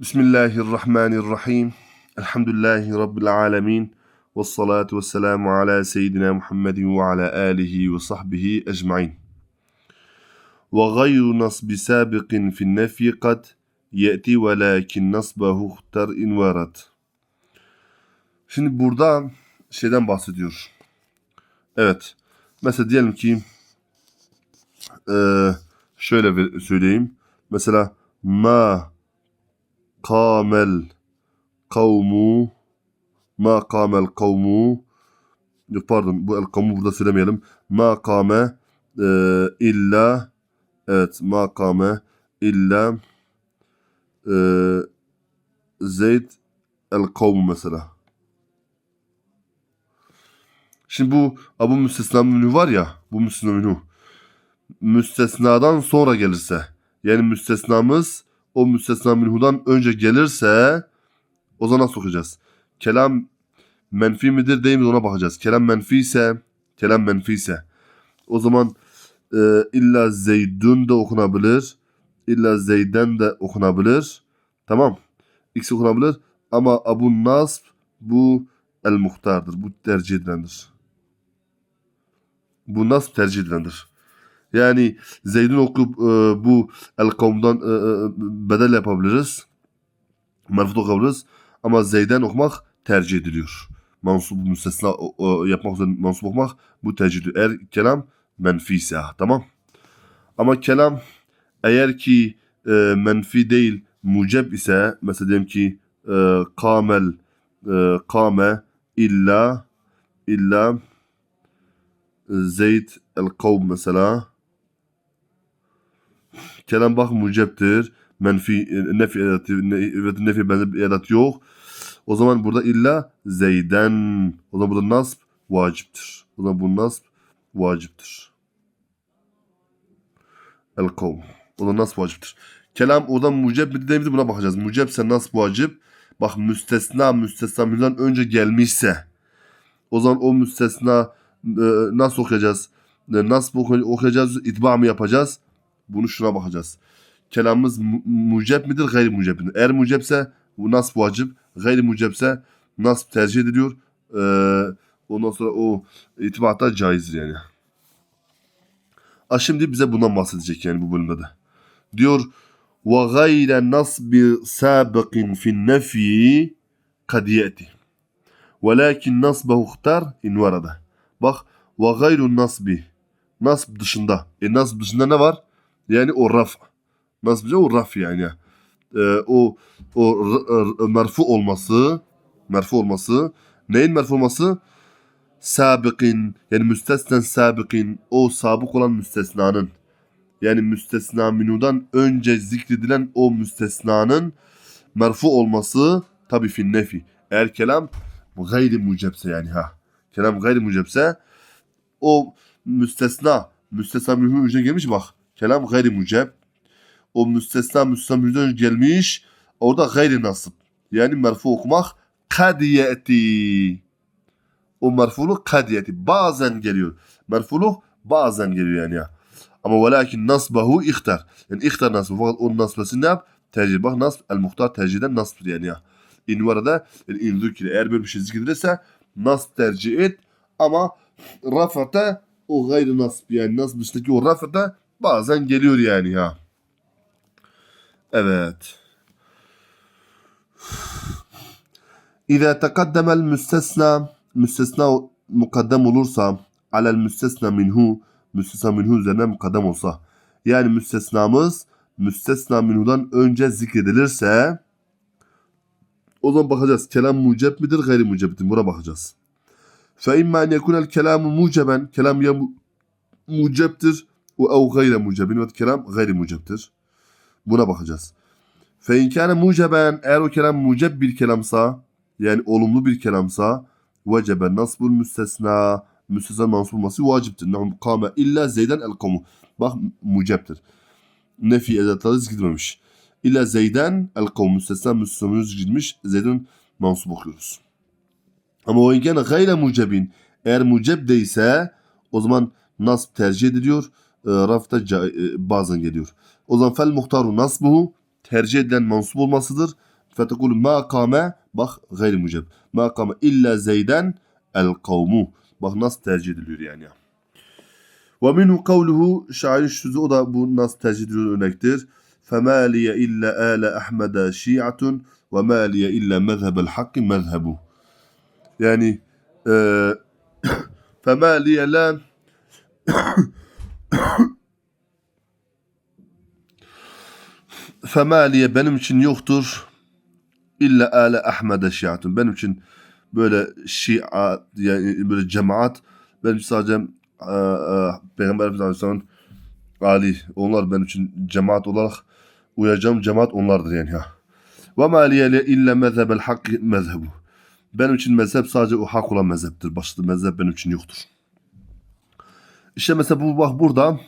Bismillahirrahmanirrahim. Elhamdülillahi Rabbil alemin. Ve salatu ve selamu ala seyyidina Muhammedin ve ala alihi ve sahbihi ecmain. Ve gayru nasbi sabiqin fin nefi kad ye'ti ve lakin nasbahu ihtar in varat. Şimdi burada şeyden bahsediyor. Evet. Mesela diyelim ki eee, şöyle ver- söyleyeyim. Mesela ma kamel kavmu. Ma kamel kavmu. Yok pardon bu el kavmu burada söylemeyelim. Ma kame e, illa evet ma kame illa e, Zeyd el kavmu mesela. Şimdi bu Abu Müstesna Minhu var ya bu Müstesna Minhu müstesnadan sonra gelirse yani müstesnamız o müstesna minhudan önce gelirse o zaman nasıl okuyacağız? Kelam menfi midir değil mi ona bakacağız. Kelam menfi ise kelam menfi ise o zaman e, illa zeydun da okunabilir. illa zeyden de okunabilir. Tamam. İkisi okunabilir. Ama Abu Nasb bu el muhtardır. Bu tercih edilendir. Bu nasb tercih edilendir. Yani Zeyd'in okuyup e, bu el kavmdan e, e, bedel yapabiliriz. Merfut okuyabiliriz. Ama Zeyd'den okumak tercih ediliyor. Mansup müstesna o yapmak üzere mansup okumak bu tercih ediliyor. Eğer kelam menfi ise tamam. Ama kelam eğer ki e, menfi değil muceb ise mesela diyelim ki e, kamel e, kame illa illa Zeyd el kavm mesela kelam bak muceptir. Menfi, e, nefi edatı, evet, nefi edat yok. O zaman burada illa zeyden. O zaman burada nasb vaciptir. O zaman bu nasb vaciptir. El kavm. O zaman nasb vaciptir. Kelam oradan mucep mi değil buna bakacağız. Mucepse nasb vacip. Bak müstesna müstesna münden önce gelmişse o zaman o müstesna e, nasıl okuyacağız? E, nasıl oku- okuyacağız? İtba mı yapacağız? Bunu şuna bakacağız. Kelamımız mu- mucep midir, gayri mucep midir? Eğer mucepse bu nasb vacip, gayri mucepse nasb tercih ediliyor. Ee, ondan sonra o itibatta caizdir yani. A şimdi bize bundan bahsedecek yani bu bölümde de. Diyor ve gayre nasbi sabiqin fin nefi kad yeti. Velakin nasbahu ihtar in varada. Bak ve gayru nasbi. Nasb dışında. E nasb dışında ne var? O raf. Nasb raf yani. Ee, o o merfu olması merfu olması neyin merfu olması? Sabikin yani müstesnen sabikin o sabık olan müstesnanın yani müstesna minudan önce zikredilen o müstesnanın merfu olması tabi fin nefi. Eğer kelam gayri mucepse yani ha. Kelam gayri mucepse o müstesna müstesna minhu önce gelmiş bak. Kelam gayri mucep. O müstesna önce gelmiş. Orada gayri nasip. Yani merfu okumak kadiyeti. O merfuluk kadiyeti. Bazen geliyor. Merfuluk bazen geliyor yani ya. Ama velakin nasbahu ihtar. Yani ihtar nasbı. Fakat onun nasbesi ne yap? Tercih. Bak nasb el muhtar tercihden nasbdır yani ya. İn var da yani in zükri. Eğer böyle bir şey zikredilirse nasb tercih et. Ama rafata o gayri nasb yani nasb dışındaki o rafata bazen geliyor yani ya. Evet. İza tekaddemel müstesna müstesna mukaddem olursa alel müstesna minhu müstesna minhu üzerine mukaddem olsa yani müstesnamız müstesna minhudan önce zikredilirse o zaman bakacağız. Kelam mucep midir, gayri mucep midir? Buna bakacağız. Fe imma en yekunel kelamu muceben. Kelam ya mu- muceptir ev gayre mucebin. Ve kelam gayri muceptir. Buna bakacağız. Fe in kâne muceben. Eğer o kelam muceb bir kelamsa yani olumlu bir kelamsa vecebe nasbul müstesna müstesna mansub olması vaciptir. Nahum kâme illa zeyden el kamu. Bak muceptir. Nefi edatları zikredilmemiş. İlla zeyden el kavm müstesna müstesna zikredilmiş. Zeyden mansub okuyoruz. Ama o inkâne gayre mucebin. Eğer muceb değilse o zaman nasb tercih ediliyor. E, rafta ca- e, bazen geliyor. O zaman fel muhtaru nasbuhu tercih edilen mansup olmasıdır. Fetekul ma kame bak gayri muceb. Ma kame illa zeyden el kavmu. Bak nasıl tercih ediliyor yani. Ve minhu kavluhu şairin sözü o da bu nasıl tercih ediliyor örnektir. فَمَا لِيَ إِلَّا آلَ أَحْمَدَ شِيعَةٌ وَمَا لِيَ إِلَّا مَذْهَبَ الْحَقِّ مَذْهَبُ Yani e, فَمَا لِيَ لَا Femaliye benim için yoktur. İlla ale Ahmed'e şiatun. Benim için böyle şia yani böyle cemaat benim için sadece e, e, Peygamber Efendimiz Ali onlar benim için cemaat olarak uyacağım cemaat onlardır yani ya. Ve maliyele illa mezhebel hak mezhebu. Benim için mezhep sadece o hak olan mezheptir. Başka mezhep benim için yoktur. İşte mesela bu bak burada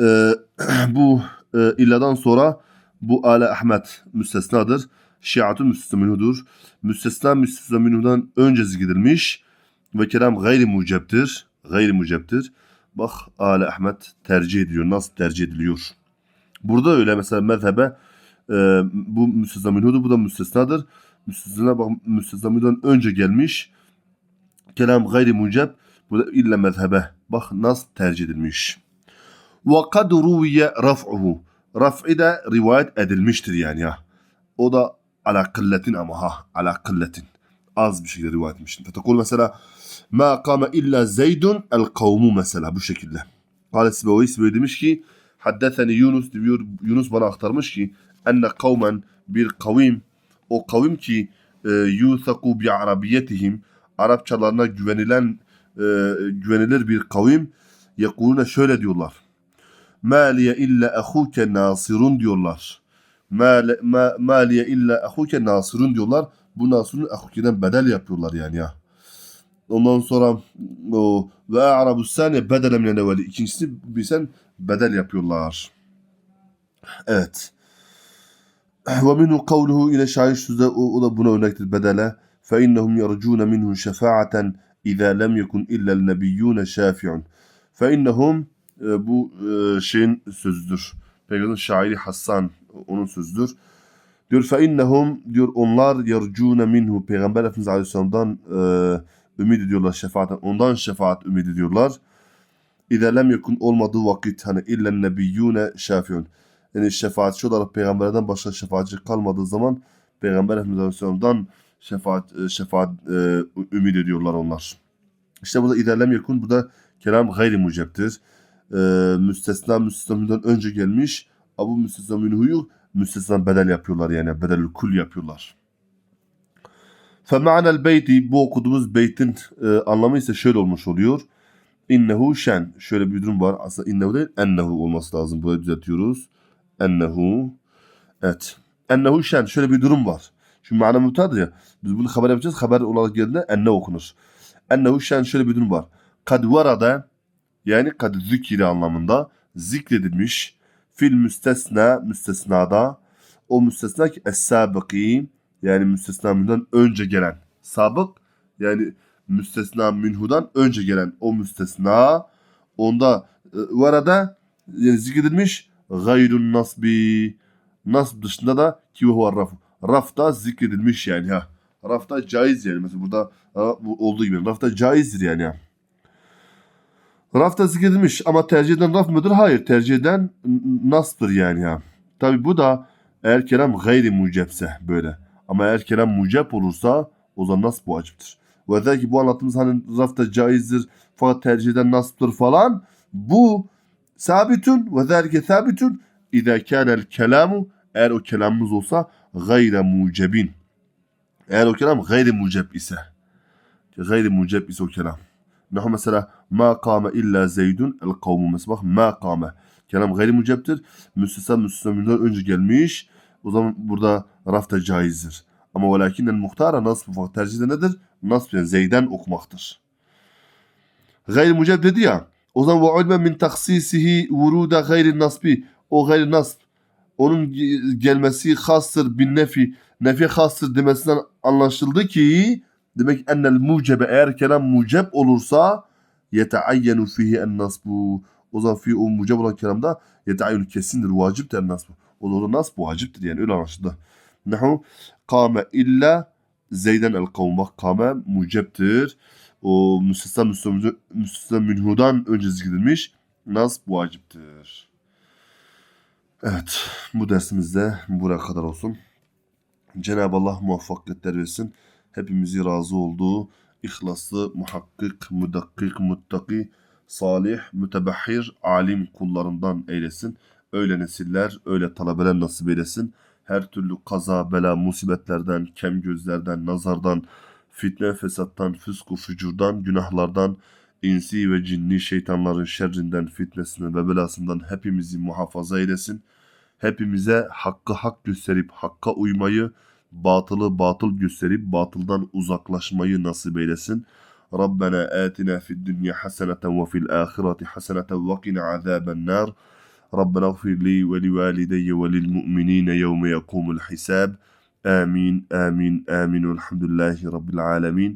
e, bu e, illadan sonra bu Ale Ahmet müstesnadır. Şiatun müstesna minhudur. Müstesna müstesna minhudan önce zikredilmiş ve kelam gayri muceptir. Gayri muceptir. Bak Ale Ahmet tercih ediyor. Nasıl tercih ediliyor? Burada öyle mesela mezhebe e, bu müstesna minhudur. Bu da müstesnadır. Müstesna bak müstesna minhudan önce gelmiş. Kelam gayri muceb. Bu da illa mezhebe. Bak nasıl tercih edilmiş. Ve kad ruviye raf'uhu. Raf'i de rivayet edilmiştir yani ya. O da ala kılletin ama ha ala kılletin. Az bir şekilde rivayet etmiştir. Fetekul mesela ma kame illa zeydun el kavmu mesela bu şekilde. Kale Sibevi Sibevi demiş ki haddetheni Yunus diyor Yunus bana aktarmış ki enne kavmen bir kavim o kavim ki e, yuthaku bi arabiyetihim Arapçalarına güvenilen e, güvenilir bir kavim yekulune şöyle diyorlar. Maliye illa ahuke nasirun diyorlar. Maliye illa ahuke nasirun diyorlar. Bu nasirun ahukeden bedel yapıyorlar yani ya. Ondan sonra o ve arabu saniye bedele minen evveli. İkincisi bilsen bedel yapıyorlar. Evet. Ve minhu kavluhu yine şair sözde o, da buna örnektir bedele. Fe innehum yercune minhu lem yekun illel nebiyyûne şâfi'un. Fe innehum e, bu e, şeyin sözüdür. Peygamberin şairi Hassan onun sözüdür. Diyor innehum diyor onlar yercûne minhu Peygamber Efendimiz Aleyhisselam'dan e, ümit ediyorlar şefaaten. Ondan şefaat ümit ediyorlar. İzâ lem yekun olmadığı vakit hani illen nebiyyûne şâfi'un. Yani şefaatçi olarak peygamberden başka şefaatçi kalmadığı zaman Peygamber Efendimiz Aleyhisselam'dan şefaat e, şefaat e, ümit ediyorlar onlar. İşte burada ilerlem yakın burada kelam gayri muceptir. E, müstesna müstesnamından önce gelmiş. Abu müstesna minhuyu müstesna bedel yapıyorlar yani bedelül kul yapıyorlar. Fema'nel beyti bu okuduğumuz beytin e, anlamı ise şöyle olmuş oluyor. İnnehu şen. Şöyle bir durum var. Aslında innehu değil ennehu olması lazım. Burayı düzeltiyoruz. Ennehu. Evet. Ennehu şen. Şöyle bir durum var. Çünkü mana müptedadır ya. Biz bunu haber yapacağız. Haber olarak geldiğinde enne okunur. Ennehu şen şöyle bir durum var. Kad varada yani kad zikri anlamında zikredilmiş fil müstesna müstesnada o müstesna ki es-sabıki yani müstesna minhudan önce gelen sabık yani müstesna minhudan önce gelen o müstesna onda e, varada yani zikredilmiş gayrun nasbi nasb dışında da ki huve rafu rafta zikredilmiş yani ha. Rafta caiz yani mesela burada olduğu gibi rafta caizdir yani ha. Rafta zikredilmiş ama tercih eden raf mıdır? Hayır tercih eden n- nasdır yani ha. Tabi bu da eğer kelam gayri mucepse böyle. Ama eğer kelam mucep olursa o zaman nas bu vaciptir. Ve der ki bu anlattığımız hani rafta caizdir fakat tercih eden nasdır falan. Bu sabitun ve zâlike sabitun İzâ kânel kelamu eğer o kelamımız olsa gayre mucebin. Eğer o kelam gayri muceb ise. Gayri muceb ise o kelam. Nahu mesela ma kâme illa zeydun el kavmu. Mesela ma kâme. Kelam gayri mucebtir. Müstesna müstesnamından önce gelmiş. O zaman burada rafta caizdir. Ama velakinnel muhtara nasb fakat tercihde nedir? Nasb yani zeyden okumaktır. Gayri muceb dedi ya. O zaman ve ulme min taksisihi vuruda gayri nasbi. O gayri nasb onun ge- gelmesi hastır bin nefi nefi hastır demesinden anlaşıldı ki demek ennel mucebe eğer kelam muceb olursa yeteayyenu fihi en nasbu o zaman fi o muceb olan kelamda yeteayyenu kesindir vaciptir en nasbu o da nasb vaciptir yani öyle anlaşıldı Nahu kâme illa Zeyden el kavm. Bak kâme muceptir. O müstesna müstesna minhudan önce zikredilmiş. Nasb vaciptir. Evet. Bu dersimizde buraya kadar olsun. Cenab-ı Allah muvaffakiyetler versin. Hepimizi razı olduğu ihlaslı, muhakkik, mudakkik, muttaki, salih, mütebahhir, alim kullarından eylesin. Öyle nesiller, öyle talebeler nasip eylesin. Her türlü kaza, bela, musibetlerden, kem gözlerden, nazardan, fitne, fesattan, fısku, fücurdan, günahlardan, insi ve cinni şeytanların şerrinden, fitnesinden ve belasından hepimizi muhafaza eylesin. Hepimize hakkı hak gösterip hakka uymayı, batılı batıl gösterip batıldan uzaklaşmayı nasip eylesin. Rabbena atina fid dünya haseneten ve fil ahireti haseneten ve qina azaben nar. ربنا اغفر لي ولوالدي وللمؤمنين يوم يقوم الحساب آمين آمين آمين والحمد لله رب العالمين